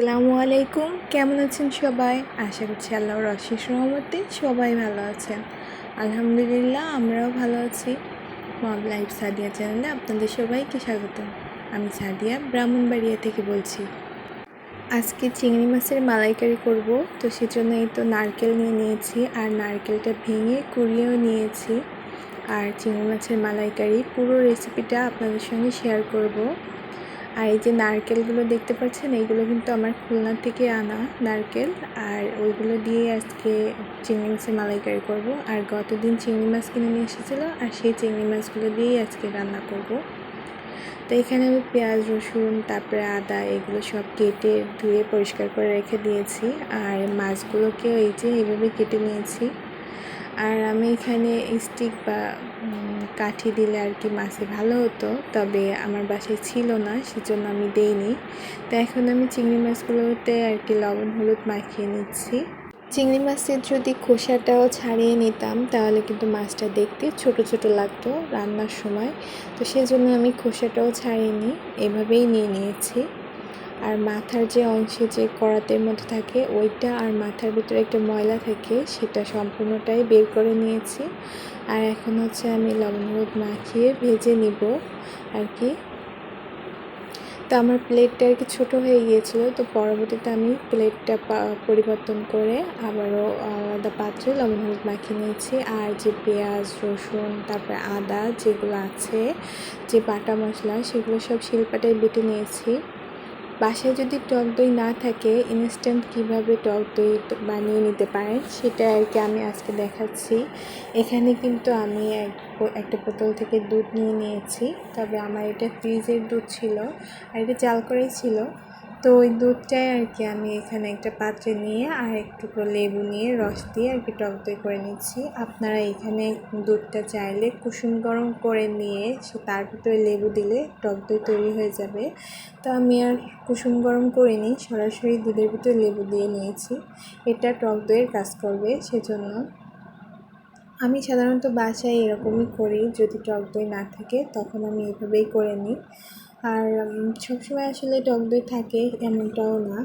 আসসালামু আলাইকুম। কেমন আছেন সবাই? আশা করছি আল্লাহর অশেষ রহমতে সবাই ভালো আছেন। আলহামদুলিল্লাহ, আমরাও ভালো আছি। মব লাইফ সাদিয়া চ্যানেলে আপনাদের সবাইকে স্বাগত আমি সাদিয়া, ব্রাহ্মণবাড়িয়া থেকে বলছি। আজকে চিংড়ি মাছের মালাইকারি করব, তো সেজন্য এই তো নারকেল নিয়ে নিয়েছি, আর নারকেলটা ভেঙে কুড়িয়েও নিয়েছি। আর চিংড়ি মাছের মালাইকারি পুরো রেসিপিটা আপনাদের সঙ্গে শেয়ার করব। আর এই যে নারকেলগুলো দেখতে পাচ্ছেন, এইগুলো কিন্তু আমার খুলনা থেকে আনা নারকেল। আর ওইগুলো দিয়ে আজকে চিংড়ি মাছের মালাইকারি করব। আর গতদিন চিংড়ি মাছ কিনে নিয়ে এসেছিল, আর সেই চিংড়ি মাছগুলো দিয়েই আজকে রান্না করব। তো এখানে আমি পেঁয়াজ, রসুন, তারপরে আদা, এগুলো সব কেটে ধুয়ে পরিষ্কার করে রেখে দিয়েছি। আর মাছগুলোকেও এই যে এইভাবে কেটে নিয়েছি। আর আমি এখানে স্টিক বা কাঠি দিলে আর কি মাছে ভালো হতো, তবে আমার বাসায় ছিল না, সেজন্য আমি দেইনি। তো এখন আমি চিংড়ি মাছগুলোতে আর কি লবণ, হলুদ মাখিয়ে নিচ্ছি। চিংড়ি মাছের যদি খোসাটাও ছাড়িয়ে নিতাম, তাহলে কিন্তু মাছটা দেখতে ছোট ছোট লাগতো রান্নার সময়। তো সেজন্য আমি খোসাটাও ছাড়িয়ে এভাবেই নিয়ে নিয়েছি। আর মাথার যে অংশে যে করাতের মধ্যে থাকে, ওইটা আর মাথার ভিতরে একটা ময়লা থাকে, সেটা সম্পূর্ণটাই বের করে নিয়েছি। আর এখন হচ্ছে আমি লবণ হলুদ মাখিয়ে ভেজে নিব আর কি। তো আমার প্লেটটা আর কি ছোটো হয়ে গিয়েছিল, তো পরবর্তীতে আমি প্লেটটা পরিবর্তন করে আবারও আলাদা পাত্রে লবণ হলুদ মাখিয়ে নিয়েছি। আর যে পেঁয়াজ, রসুন, তারপরে আদা যেগুলো আছে, যে বাটা মশলা, সেগুলো সব শিলপাটায় বেটে নিয়েছি। বাসায় যদি টক দই না থাকে ইনস্ট্যান্ট কীভাবে টক দই বানিয়ে নিতে পারেন, সেটা আর কি আমি আজকে দেখাচ্ছি। এখানে কিন্তু আমি এক একটা বোতল থেকে দুধ নিয়ে নিয়েছি, তবে আমার এটা ফ্রিজের দুধ ছিল, আর এটা চাল করেই ছিল। তো ওই দুধটাই আর কি আমি এখানে একটা পাত্রে নিয়ে আর একটু লেবু নিয়ে, রস দিয়ে আর কি টক দই করে নিচ্ছি। আপনারা এখানে দুধটা চাইলে কুসুম গরম করে নিয়ে সে তার ভিতরে লেবু দিলে টক দই তৈরি হয়ে যাবে। তো আমি আর কুসুম গরম করিনি, সরাসরি দুধের ভিতরে লেবু দিয়ে নিয়েছি। এটা টক দইয়ের কাজ করবে সেজন্য। আমি সাধারণত বাসায় এরকমই করি, যদি টক দই না থাকে তখন আমি এভাবেই করে নিই। আর সবসময় আসলে টক দই থাকে, এমনটাও না।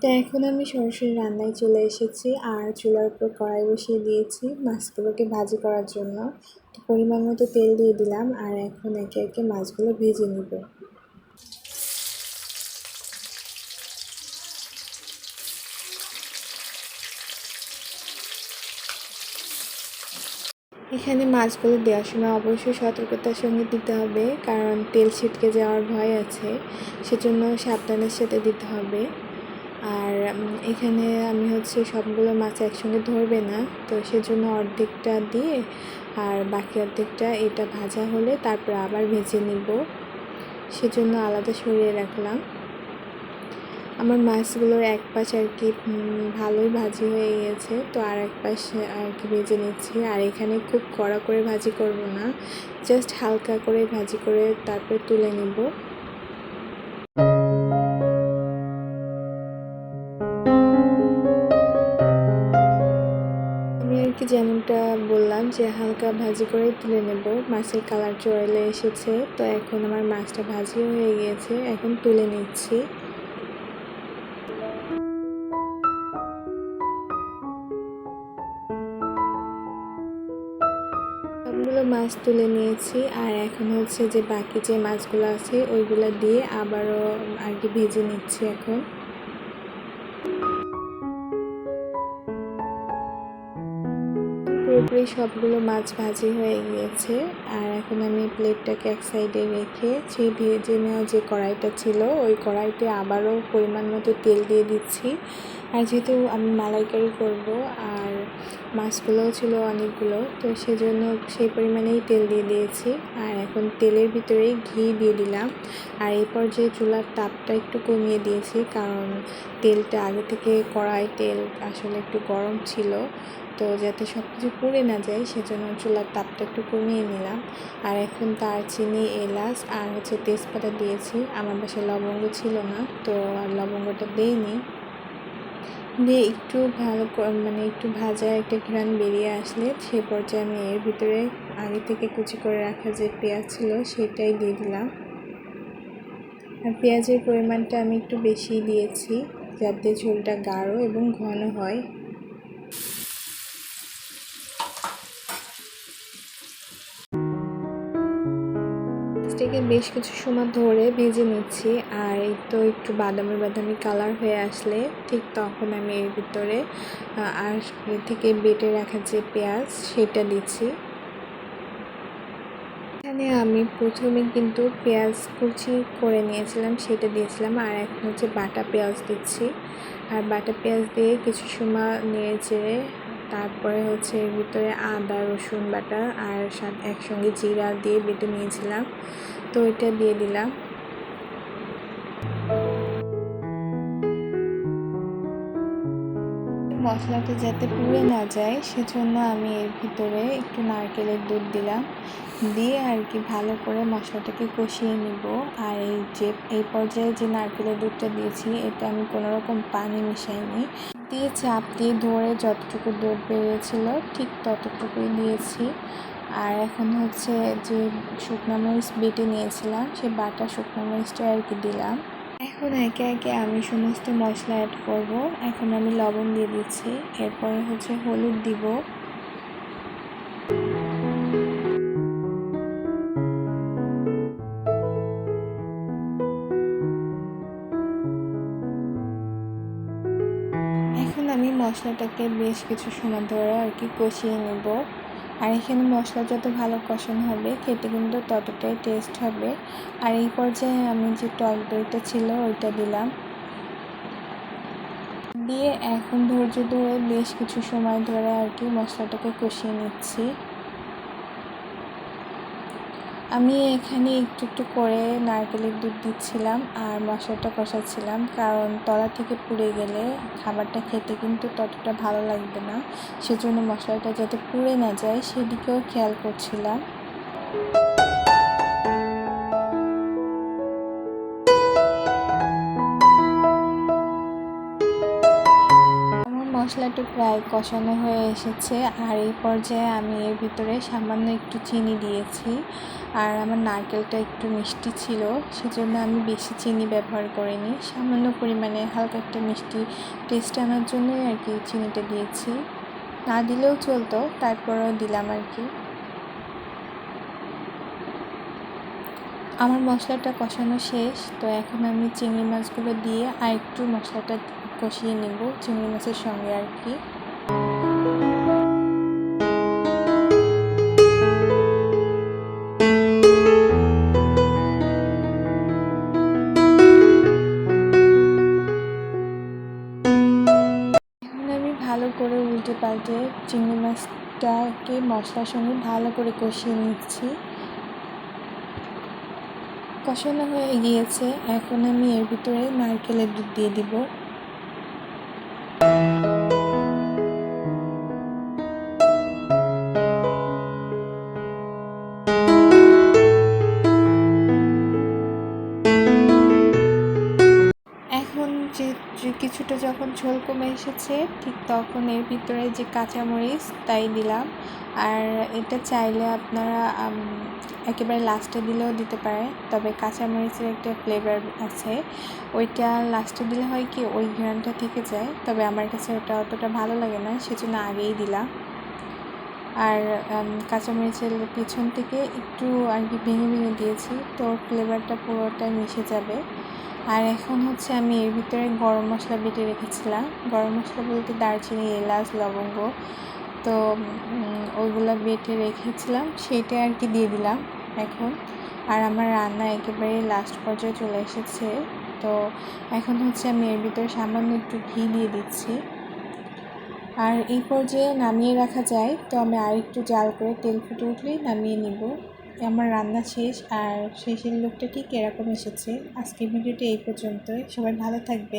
তো এখন আমি সরাসরি রান্নায় চলে এসেছি, আর চুলার উপর কড়াই বসিয়ে দিয়েছি মাছগুলোকে ভাজি করার জন্য। পরিমাণ মতো তেল দিয়ে দিলাম, আর এখন একে একে মাছগুলো ভেজে নেব। এখানে মাছগুলো দেওয়ার সময় অবশ্যই সতর্কতার সঙ্গে দিতে হবে, কারণ তেল ছিটকে যাওয়ার ভয় আছে। সেজন্য সাবধানের সাথে দিতে হবে। আর এখানে আমি হচ্ছে সবগুলো মাছ একসঙ্গে ধরবে না, তো সেজন্য অর্ধেকটা দিয়ে আর বাকি অর্ধেকটা এটা ভাজা হলে তারপর আবার ভেজে নিব। সেজন্য আলাদা সরিয়ে রাখলাম। আমার মাছগুলোর এক পাশ আর কি ভালোই ভাজি হয়ে গেছে, তো আর এক পাশ আর কি ভেজে নিচ্ছি। আর এখানে খুব কড়া করে ভাজি করব না জাস্ট হালকা করে ভাজি করে তারপর তুলে নেব। কি যেমনটা বললাম যে হালকা ভাজি করে তুলে নেব, মাছের কালার চড়লে এসেছে, তো এখন আমার মাছটা ভাজিও হয়ে গিয়েছে এখন তুলে নিচ্ছি। মাছ তুলে নিয়েছি। আর এখন হচ্ছে যে বাকি যে মাছগুলো আছে, ওইগুলো দিয়ে আবারও আর কি ভেজে নিচ্ছি এখন। পুরোপুরি সবগুলো মাছ ভাজি হয়ে গিয়েছে। আর এখন আমি প্লেটটাকে এক সাইডে রেখে সেই ভেজে নেওয়া যে কড়াইটা ছিল, ওই কড়াইতে আবারও পরিমাণ মতো তেল দিয়ে দিচ্ছি। আর যেহেতু আমি মালাইকারি করব আর মাছগুলোও ছিল অনেকগুলো, তো সেজন্য সেই পরিমাণেই তেল দিয়ে দিয়েছি। আর এখন তেলের ভিতরেই ঘি দিয়ে দিলাম। আর এই পর্যায়ে চুলার তাপটা একটু কমিয়ে দিয়েছি, কারণ তেলটা আগে থেকে কড়াই তেল আসলে একটু গরম ছিল। তো যাতে সব কিছু পুড়ে না যায় সেজন্য চুলার তাপটা একটু কমিয়ে নিলাম। আর এখন তার চিনি, এলাচ আর হচ্ছে তেজপাতা দিয়েছি। আমার বাসায় লবঙ্গ ছিল না, তো আর লবঙ্গটা দিইনি। দিয়ে একটু ভালো মানে একটু ভাজা একটা ঘ্রাণ বেরিয়ে আসলে সে পর্যায়ে আমি এর ভিতরে আগে থেকে কুচি করে রাখা যে পেঁয়াজ ছিল সেটাই দিয়ে দিলাম। আর পেঁয়াজের পরিমাণটা আমি একটু বেশি দিয়েছি, যাতে ঝোলটা গাঢ় এবং ঘন হয়। বেশ কিছু সময় ধরে ভেজে নিচ্ছি, আর এই তো একটু বাদামি বাদামি কালার হয়ে আসলে ঠিক তখন আমি এর ভিতরে আর থেকে বেটে রাখা যে পেঁয়াজ সেটা দিচ্ছি। এখানে আমি প্রথমে কিন্তু পেঁয়াজ কুচি করে নিয়েছিলাম, সেটা দিয়েছিলাম, আর এখন হচ্ছে বাটা পেঁয়াজ দিচ্ছি। আর বাটা পেঁয়াজ দিয়ে কিছু সময় নেড়ে চেড়ে, তারপরে হচ্ছে এর ভিতরে আদা রসুন বাটা আর একসঙ্গে জিরা দিয়ে বেটে নিয়েছিলাম। তো এটা দিয়ে দিলাম। মশলাটা যাতে পুড়ে না যায়, সেজন্য আমি এর ভিতরে একটু নারকেলের দুধ দিলাম। দিয়ে আর কি ভালো করে মশলাটাকে কষিয়ে নিব। আর এই যে, এই পর্যায়ে যে নারকেলের দুধটা দিয়েছি, এটা আমি কোনো রকম পানি মিশাইনি। দিয়ে চাপ দিয়ে ধরে যতটুকু দুধ বেরিয়েছিল ঠিক ততটুকুই দিয়েছি আর এখন হচ্ছে যে শুকনো মরিচ বেটে নিয়েছিলাম সেই বাটা শুকনো মরিচটা আর কি দিলাম। এখন একে একে আমি সমস্ত মশলা অ্যাড করব। এখন আমি লবণ দিয়ে দিচ্ছি। এরপরে হচ্ছে হলুদ দিব। মশলাটাকে বেশ কিছু সময় ধরে আর কি কষিয়ে নেব। আর এখানে মশলা যত ভালো কষানো হবে, খেতে কিন্তু ততটাই টেস্ট হবে। আর এই পর্যায়ে আমি যে টক দইটা ছিল, ওইটা দিলাম। দিয়ে এখন ধৈর্য ধরে বেশ কিছু সময় ধরে আর কি মশলাটাকে কষিয়ে নিচ্ছি। আমি এখানে একটু একটু করে নারকেলের দুধ দিচ্ছিলাম আর মশলাটা কষাচ্ছিলাম, কারণ তলা থেকে পুড়ে গেলে খাবারটা খেতে কিন্তু ততটা ভালো লাগবে না। সেজন্য মশলাটা যাতে পুড়ে না যায় সেদিকেও খেয়াল করছিলাম। মশলাটা প্রায় কষানো হয়ে এসেছে। আর এই পর্যায়ে আমি এর ভিতরে সামান্য একটু চিনি দিয়েছি। আর আমার নারকেলটা একটু মিষ্টি ছিল, সেজন্য আমি বেশি চিনি ব্যবহার করিনি। সামান্য পরিমাণে হালকা একটা মিষ্টি টেস্ট আনার জন্যই আর কি চিনিটা দিয়েছি। না দিলেও চলতো, তারপরেও দিলাম আর কি। আমার মশলাটা কষানো শেষ, তো এখন আমি চিংড়ি মাছগুলো দিয়ে আর একটু মশলাটা কষিয়ে নেব, চিংড়ি মাছের সঙ্গে আর কি। ভালো করে উল্টে পাল্টে চিংড়ি মাছটাকে মশলার সঙ্গে ভালো করে কষিয়ে নিচ্ছি। কষানো হয়ে গিয়েছে, এখন আমি এর ভিতরে নারকেলের দুধ দিয়ে দিব। ঝোল কমে এসেছে। ঠিক তখন এর ভিতরে যে কাঁচামরিচ, তাই দিলাম। আর এটা চাইলে আপনারা একেবারে লাস্টে দিলেও দিতে পারে তবে কাঁচামরিচের একটা ফ্লেভার আছে। ওইটা লাস্টে দিলে হয় কি, ওই ঘ্রাণটা থেকে যায়। তবে আমার কাছে ওটা অতটা ভালো লাগে না, সেজন্য আগেই দিলাম। আর কাঁচামরিচের পিছন থেকে একটু আর কি ভেঙে ভেঙে দিয়েছি। তো ফ্লেভারটা পুরোটা মিশে যাবে। আর এখন হচ্ছে আমি এর ভিতরে গরম মশলা বেটে রেখেছিলাম। গরম মশলা বলতে দারচিনি, এলাচ, লবঙ্গ। তো ওইগুলো বেটে রেখেছিলাম। সেটা আর কি দিয়ে দিলাম এখন। আর আমার রান্না একেবারে লাস্ট পর্যায়ে চলে এসেছে। তো, এখন হচ্ছে আমি এর ভিতরে সামান্য একটু ঘি দিয়ে দিচ্ছি। আর এই পর্যায়ে নামিয়ে রাখা যায়। তো আমি আর একটু জাল করে তেল ফুটে উঠলেই নামিয়ে নিব। আমার রান্না শেষ আর শেষের লোকটা ঠিক এরকম এসেছে। আজকের ভিডিওটি এই পর্যন্তই। সবাই ভালো থাকবে